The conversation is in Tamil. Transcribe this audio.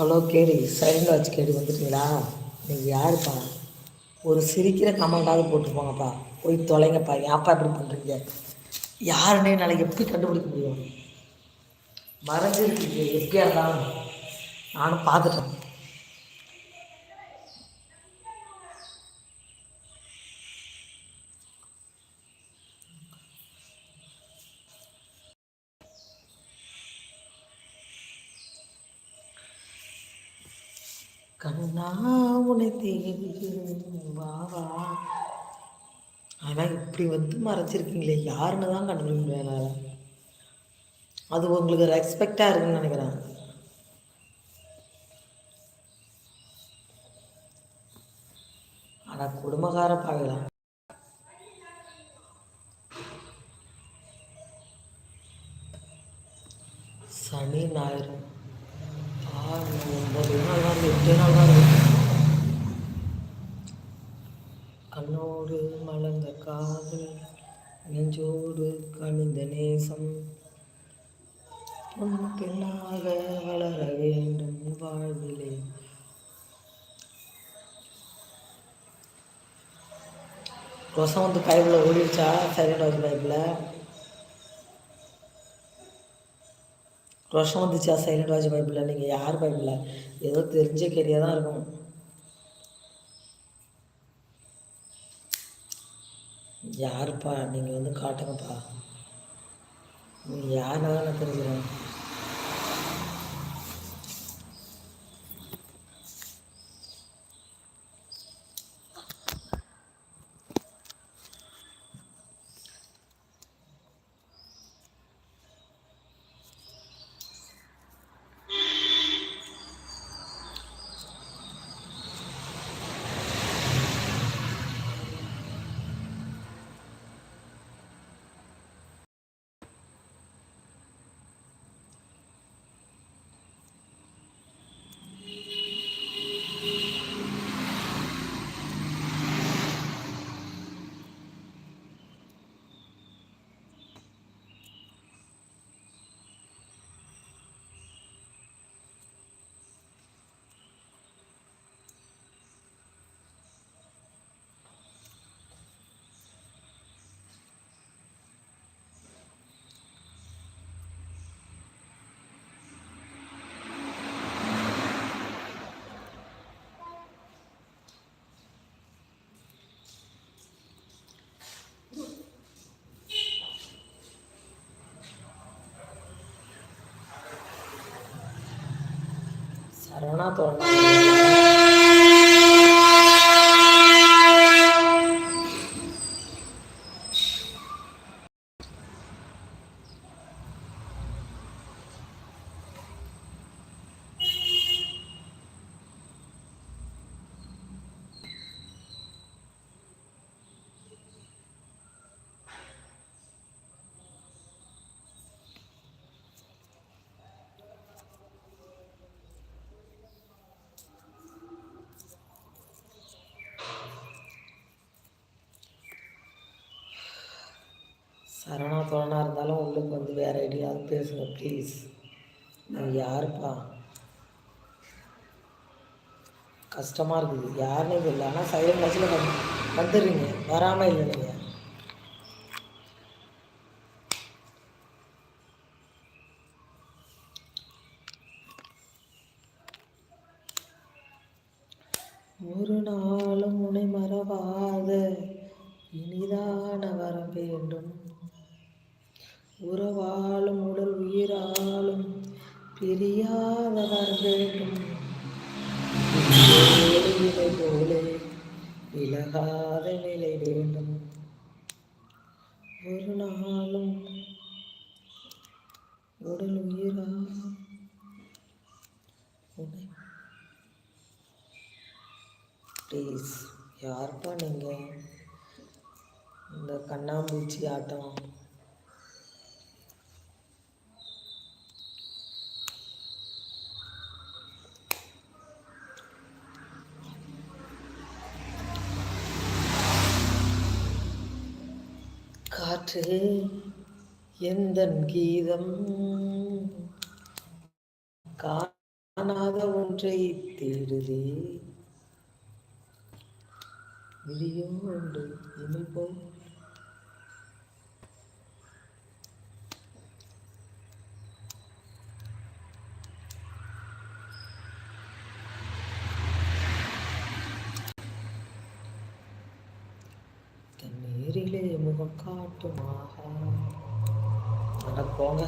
ஹலோ கேடி சைலண்ட் வச்சு கேடி வந்துட்டீங்களா? நீங்கள் யாருப்பா? ஒரு சிரிக்கிற கமெண்டாவது போட்டுருப்போங்கப்பா போய் தொலைங்கப்பா. ஏன்ப்பா இப்படி பண்ணுறீங்க யாருன்னே நாளைக்கு எப்படி கண்டுபிடிக்க முடியும்? மறைஞ்சிருக்கு. எப்படியா இருந்தாலும். நானும் பார்த்துட்டேன். கண்ணா உனை தேவா வா. ஆனால் இப்படி வந்து மறைச்சிருக்கீங்களே யாருன்னு தான் கண்டுபிடிக்க முடியல. அது உங்களுக்கு ரெஸ்பெக்டாக இருக்குன்னு நினைக்கிறேன். ஆனால் குடும்பக்கார பார்க்கலாம் சனி ஞாயிறு. ஆறு ஒன்பது நாள் தான் எட்டு நாள் தான் கண்ணோடு மலர்ந்த காதல் நெஞ்சோடு கனிந்த நேசம். பொன் பெண்ணாக வளர வேண்டும் வாழ்விலே. ரசம் வந்து பைப்பில் ஓடிடுச்சா சைலண்ட் வாய்ஸ் பைப்பில் ரோஷம் வந்துச்சா? சைலண்ட் வாட்ச் பைபிளில். நீங்கள் யார் பைபிளில்? ஏதோ தெரிஞ்ச கேரியாக தான் இருக்கும். யாருப்பா? நீங்கள் வந்து காட்டுங்கப்பா. நீங்கள் யாருன்னா நான் தெரிஞ்சுக்கிறேன். Hasta una. சரவணா இருந்தாலும் உள்ளுக்கு வந்து வேறு ஐடியாவது பேசுங்க ப்ளீஸ் நான் யாருப்பா? கஷ்டமாக இருக்குது. யாருன்னு இல்லை ஆனால் சைலண்ட் வாட்சில் வந்து வந்துடுறீங்க. வராமல் இல்லை நீங்கள் ஒரு நாளும் முனை மறவா உறவாலும் உடல் உயிராலும் பிரியாத வேண்டும். போலே விலகாத நிலை வேண்டும். ஒரு நாளும் உடல் உயிரா ப்ளீஸ் யாருப்பா நீங்கள் இந்த கண்ணாம்பூச்சி ஆட்டம். காற்று எந்த கீதம்? காணாத ஒன்றை தேடுதே. விழியோ ஒன்று இமைப்போம் தண்ணீரிலே முகம் காட்டுமாக அட போங்க